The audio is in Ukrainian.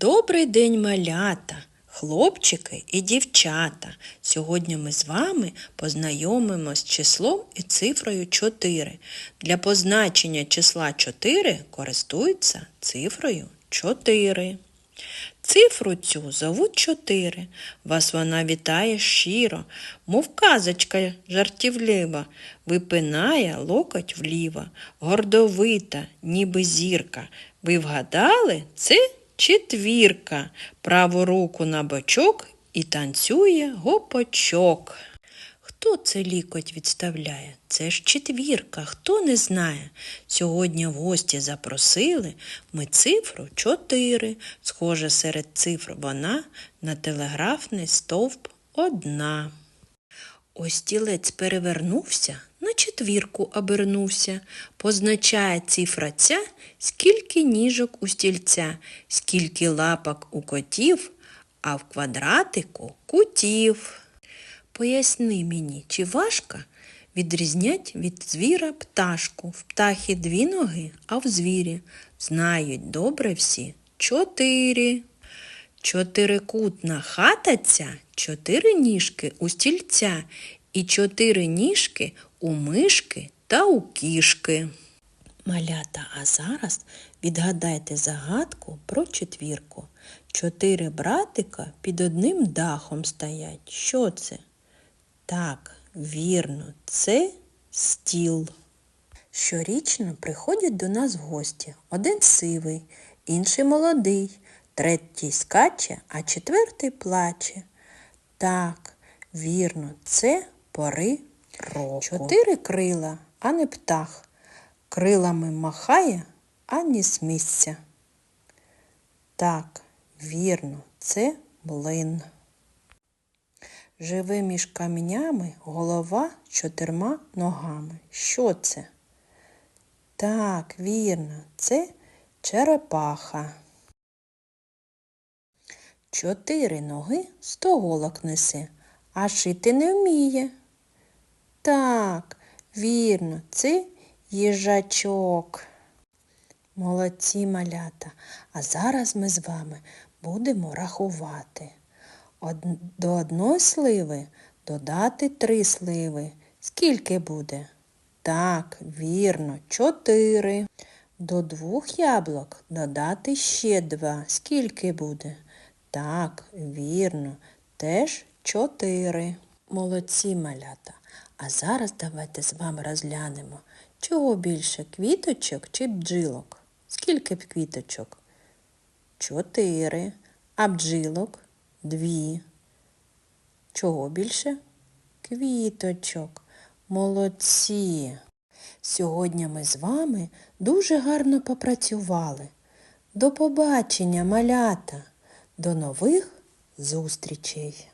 Добрий день, малята, хлопчики і дівчата. Сьогодні ми з вами познайомимось з числом і цифрою 4. Для позначення числа 4 користуються цифрою 4. Цифру цю зовуть 4. Вас вона вітає щиро, мов казочка жартівлива, випинає локоть вліво, гордовита, ніби зірка. Ви вгадали? Це четвірка. Праву руку на бочок і танцює гопочок. Хто це лікоть відставляє? Це ж четвірка, хто не знає. Сьогодні в гості запросили ми цифру чотири. Схоже, серед цифр вона на телеграфний стовп одна. Ось стілець перевернувся, на четвірку обернувся. Позначає цифра ця, скільки ніжок у стільця, скільки лапок у котів, а в квадратику кутів. Поясни мені, чи важко відрізнять від звіра пташку? В птахи дві ноги, а в звірі знають добре всі чотири. Чотирикутна хата ця, чотири ніжки у стільця і чотири ніжки у мишки та у кішки. Малята, а зараз відгадайте загадку про четвірку. Чотири братика під одним дахом стоять. Що це? Так, вірно, це стіл. Щорічно приходять до нас гості. Один сивий, інший молодий, третій скаче, а четвертий плаче. Так, вірно, це пори року. Чотири крила, а не птах. Крилами махає, а не з місця. Так, вірно, це млин. Живе між каменями голова чотирма ногами. Що це? Так, вірно, це черепаха. Чотири ноги сто голок несе, а шити не вміє. Так, вірно, це їжачок. Молодці малята, а зараз ми з вами будемо рахувати. Од... До одної сливи додати три сливи. Скільки буде? Так, вірно, чотири. До двох яблук додати ще два. Скільки буде? Так, вірно, теж чотири. Молодці малята. А зараз давайте з вами розглянемо, чого більше квіточок чи бджілок? Скільки б квіточок? Чотири. А бджілок? Дві. Чого більше? Квіточок. Молодці. Сьогодні ми з вами дуже гарно попрацювали. До побачення, малята. До нових зустрічей!